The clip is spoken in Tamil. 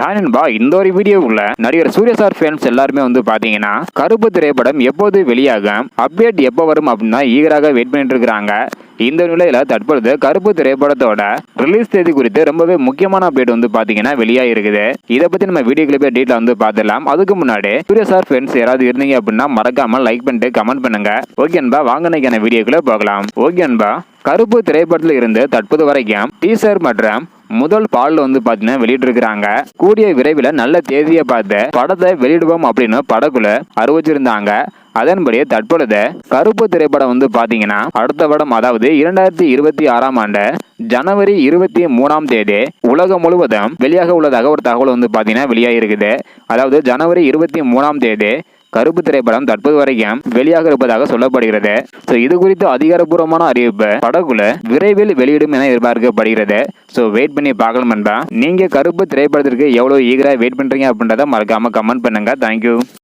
ஹாய் நண்பா. இந்த ஒரு வீடியோவுல நடிகர் சூர்யா சார் ஃபேன்ஸ் எல்லாருமே வந்து பாத்தீங்கன்னா கருப்பு திரைப்படம் எப்போது வெளியாகும் அப்டேட் எப்போ வரும் அப்படின்னா ஈகராக வெயிட் பண்ணிட்டு இருக்கிறாங்க இந்த நிலையில தற்பொழுது கருப்பு திரைப்படத்தோட ரிலீஸ் தேதி குறித்து ரொம்பவே முக்கியமான அப்டேட் வந்து பாத்தீங்கன்னா வெளியாகிருக்குது. இதை பத்தி நம்ம வீடியோ கிளிப்பே டீட்டெயில் வந்து பார்த்துடலாம். அதுக்கு முன்னாடி சூரிய சார் ஃப்ரெண்ட்ஸ் யாராவது இருந்தீங்க அப்படின்னா மறக்காம லைக் பண்ணிட்டு கமெண்ட் பண்ணுங்க. ஓகே அன்பா வாங்க இன்னைக்கான வீடியோக்குள்ள போகலாம். ஓகே அன்பா கருப்பு திரைப்படத்தில் இருந்து தற்போது வரைக்கும் டீசர் மற்றும் முதல் பால்ல வந்து பாத்தீங்கன்னா வெளியிட்டிருக்கிறாங்க. கூடிய விரைவில் நல்ல தேதியை பார்த்து படத்தை வெளியிடுவோம் அப்படின்னு படக்குழு அறிவிச்சிருந்தாங்க. அதன்படியே தற்பொழுது கருப்பு திரைப்படம் வந்து பாத்தீங்கன்னா அடுத்த படம் அதாவது இரண்டாயிரத்தி இருபத்தி ஆறாம் ஆண்டு ஜனவரி இருபத்தி மூணாம் தேதி உலகம் முழுவதும் வெளியாக உள்ளதாக ஒரு தகவல் வந்து பாத்தீங்கன்னா வெளியாகிருக்குது அதாவது ஜனவரி இருபத்தி மூணாம் தேதி கருப்பு திரைப்படம் தற்போது வரைக்கும் வெளியாக இருப்பதாக சொல்லப்படுகிறது. ஸோ இது குறித்து அதிகாரப்பூர்வமான அறிவிப்பு படகுல விரைவில் வெளியிடும் என எதிர்பார்க்கப்படுகிறது. ஸோ வெயிட் பண்ணி பார்க்கலாம் நண்பா. நீங்க கருப்பு திரைப்படத்திற்கு எவ்வளோ ஈகரா வெயிட் பண்றீங்க அப்படின்றத மறக்காமல் கமெண்ட் பண்ணுங்க. தேங்க்யூ